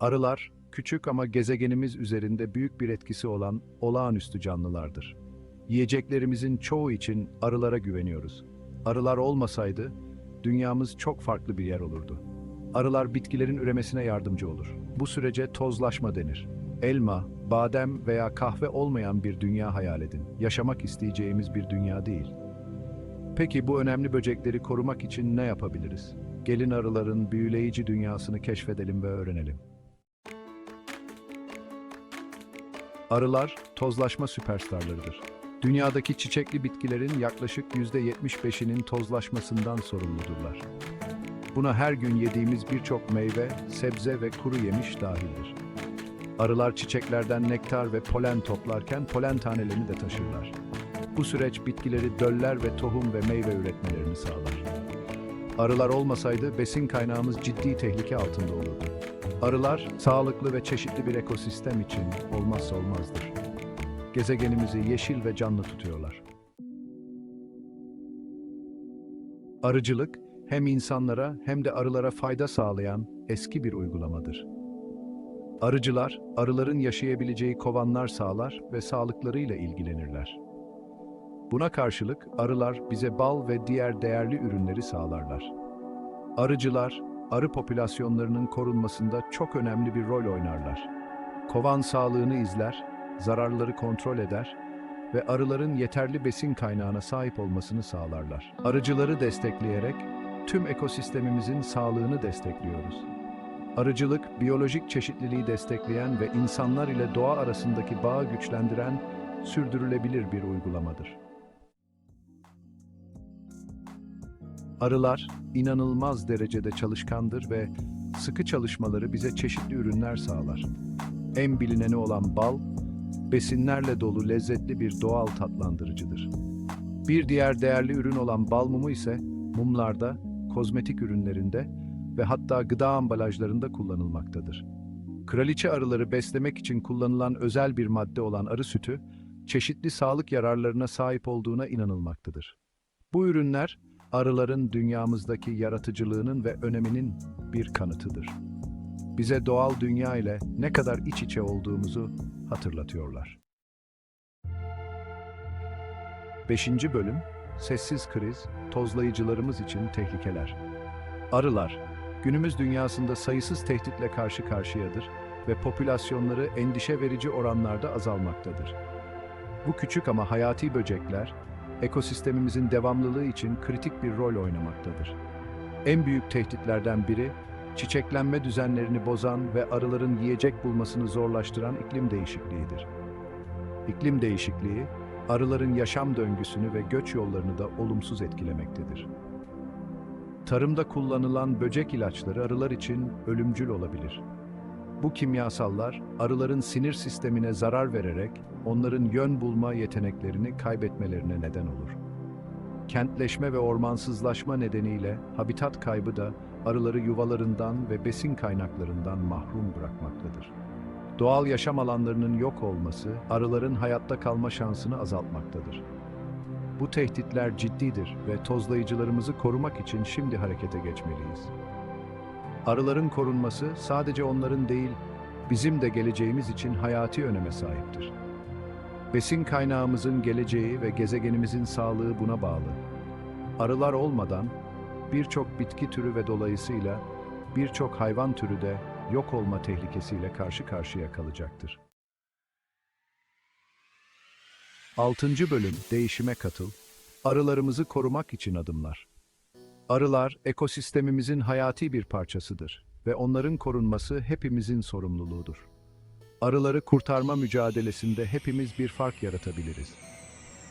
Arılar, küçük ama gezegenimiz üzerinde büyük bir etkisi olan olağanüstü canlılardır. Yiyeceklerimizin çoğu için arılara güveniyoruz. Arılar olmasaydı, dünyamız çok farklı bir yer olurdu. Arılar bitkilerin üremesine yardımcı olur. Bu sürece tozlaşma denir. Elma, badem veya kahve olmayan bir dünya hayal edin. Yaşamak isteyeceğimiz bir dünya değil. Peki bu önemli böcekleri korumak için ne yapabiliriz? Gelin arıların büyüleyici dünyasını keşfedelim ve öğrenelim. Arılar tozlaşma süperstarlarıdır. Dünyadaki çiçekli bitkilerin yaklaşık %75'inin tozlaşmasından sorumludurlar. Buna her gün yediğimiz birçok meyve, sebze ve kuru yemiş dahildir. Arılar çiçeklerden nektar ve polen toplarken polen tanelerini de taşırlar. Bu süreç bitkileri döller ve tohum ve meyve üretmelerini sağlar. Arılar olmasaydı besin kaynağımız ciddi tehlike altında olurdu. Arılar sağlıklı ve çeşitli bir ekosistem için olmazsa olmazdır. Gezegenimizi yeşil ve canlı tutuyorlar. Arıcılık hem insanlara hem de arılara fayda sağlayan eski bir uygulamadır. Arıcılar, arıların yaşayabileceği kovanlar sağlar ve sağlıklarıyla ilgilenirler. Buna karşılık arılar bize bal ve diğer değerli ürünleri sağlarlar. Arıcılar, arı popülasyonlarının korunmasında çok önemli bir rol oynarlar. Kovan sağlığını izler, zararları kontrol eder ve arıların yeterli besin kaynağına sahip olmasını sağlarlar. Arıcıları destekleyerek tüm ekosistemimizin sağlığını destekliyoruz. Arıcılık, biyolojik çeşitliliği destekleyen ve insanlar ile doğa arasındaki bağı güçlendiren sürdürülebilir bir uygulamadır. Arılar inanılmaz derecede çalışkandır ve sıkı çalışmaları bize çeşitli ürünler sağlar. En bilineni olan bal, besinlerle dolu lezzetli bir doğal tatlandırıcıdır. Bir diğer değerli ürün olan bal mumu ise mumlarda, kozmetik ürünlerinde ve hatta gıda ambalajlarında kullanılmaktadır. Kraliçe arıları beslemek için kullanılan özel bir madde olan arı sütü, çeşitli sağlık yararlarına sahip olduğuna inanılmaktadır. Bu ürünler, arıların dünyamızdaki yaratıcılığının ve öneminin bir kanıtıdır. Bize doğal dünya ile ne kadar iç içe olduğumuzu hatırlatıyorlar. 5. Bölüm Sessiz kriz, tozlayıcılarımız için tehlikeler. Arılar, günümüz dünyasında sayısız tehditle karşı karşıyadır ve popülasyonları endişe verici oranlarda azalmaktadır. Bu küçük ama hayati böcekler, ekosistemimizin devamlılığı için kritik bir rol oynamaktadır. En büyük tehditlerden biri, çiçeklenme düzenlerini bozan ve arıların yiyecek bulmasını zorlaştıran iklim değişikliğidir. İklim değişikliği, arıların yaşam döngüsünü ve göç yollarını da olumsuz etkilemektedir. Tarımda kullanılan böcek ilaçları arılar için ölümcül olabilir. Bu kimyasallar arıların sinir sistemine zarar vererek onların yön bulma yeteneklerini kaybetmelerine neden olur. Kentleşme ve ormansızlaşma nedeniyle habitat kaybı da arıları yuvalarından ve besin kaynaklarından mahrum bırakmaktadır. Doğal yaşam alanlarının yok olması arıların hayatta kalma şansını azaltmaktadır. Bu tehditler ciddidir ve tozlayıcılarımızı korumak için şimdi harekete geçmeliyiz. Arıların korunması sadece onların değil, bizim de geleceğimiz için hayati öneme sahiptir. Besin kaynağımızın geleceği ve gezegenimizin sağlığı buna bağlı. Arılar olmadan birçok bitki türü ve dolayısıyla birçok hayvan türü de yok olma tehlikesiyle karşı karşıya kalacaktır. 6. Bölüm Değişime Katıl Arılarımızı korumak için adımlar. Arılar ekosistemimizin hayati bir parçasıdır ve onların korunması hepimizin sorumluluğudur. Arıları kurtarma mücadelesinde hepimiz bir fark yaratabiliriz.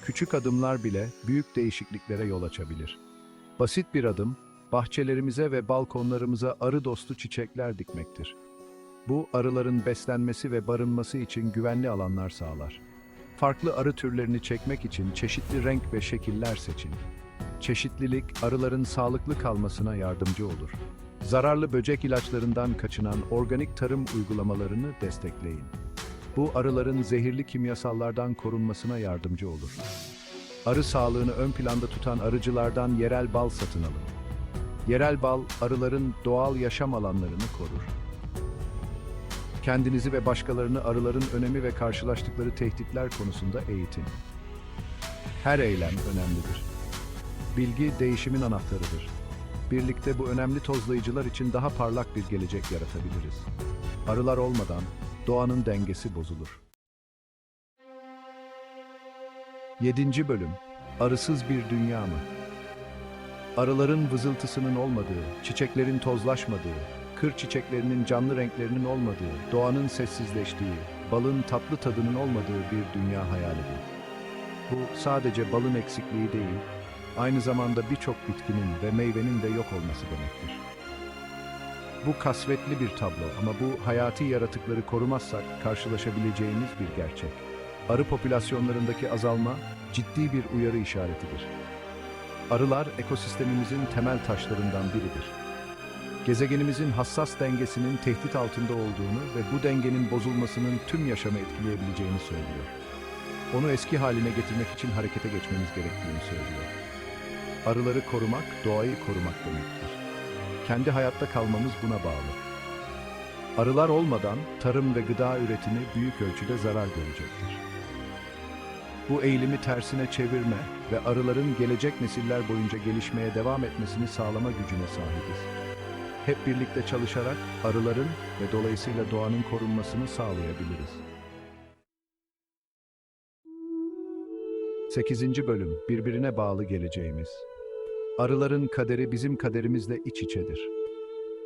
Küçük adımlar bile büyük değişikliklere yol açabilir. Basit bir adım, bahçelerimize ve balkonlarımıza arı dostu çiçekler dikmektir. Bu arıların beslenmesi ve barınması için güvenli alanlar sağlar. Farklı arı türlerini çekmek için çeşitli renk ve şekiller seçin. Çeşitlilik arıların sağlıklı kalmasına yardımcı olur. Zararlı böcek ilaçlarından kaçınan organik tarım uygulamalarını destekleyin. Bu arıların zehirli kimyasallardan korunmasına yardımcı olur. Arı sağlığını ön planda tutan arıcılardan yerel bal satın alın. Yerel bal arıların doğal yaşam alanlarını korur. Kendinizi ve başkalarını arıların önemi ve karşılaştıkları tehditler konusunda eğitin. Her eylem önemlidir. Bilgi değişimin anahtarıdır. Birlikte bu önemli tozlayıcılar için daha parlak bir gelecek yaratabiliriz. Arılar olmadan doğanın dengesi bozulur. 7. Bölüm Arısız bir dünya mı? Arıların vızıltısının olmadığı, çiçeklerin tozlaşmadığı, kır çiçeklerinin canlı renklerinin olmadığı, doğanın sessizleştiği, balın tatlı tadının olmadığı bir dünya hayalidir. Bu sadece balın eksikliği değil, aynı zamanda birçok bitkinin ve meyvenin de yok olması demektir. Bu kasvetli bir tablo ama bu hayati yaratıkları korumazsak karşılaşabileceğimiz bir gerçek. Arı popülasyonlarındaki azalma ciddi bir uyarı işaretidir. Arılar ekosistemimizin temel taşlarından biridir. Gezegenimizin hassas dengesinin tehdit altında olduğunu ve bu dengenin bozulmasının tüm yaşamı etkileyebileceğini söylüyor. Onu eski haline getirmek için harekete geçmemiz gerektiğini söylüyor. Arıları korumak, doğayı korumak demektir. Kendi hayatta kalmamız buna bağlı. Arılar olmadan tarım ve gıda üretimi büyük ölçüde zarar görecektir. Bu eğilimi tersine çevirme ve arıların gelecek nesiller boyunca gelişmeye devam etmesini sağlama gücüne sahibiz. Hep birlikte çalışarak arıların ve dolayısıyla doğanın korunmasını sağlayabiliriz. 8. Bölüm Birbirine bağlı geleceğimiz Arıların kaderi bizim kaderimizle iç içedir.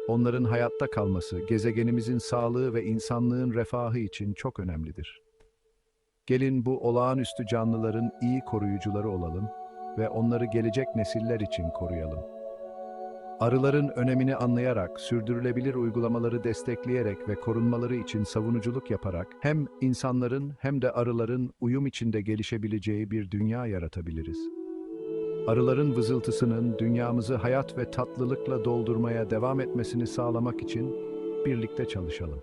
Onların hayatta kalması, gezegenimizin sağlığı ve insanlığın refahı için çok önemlidir. Gelin bu olağanüstü canlıların iyi koruyucuları olalım ve onları gelecek nesiller için koruyalım. Arıların önemini anlayarak, sürdürülebilir uygulamaları destekleyerek ve korunmaları için savunuculuk yaparak hem insanların hem de arıların uyum içinde gelişebileceği bir dünya yaratabiliriz. Arıların vızıltısının dünyamızı hayat ve tatlılıkla doldurmaya devam etmesini sağlamak için birlikte çalışalım.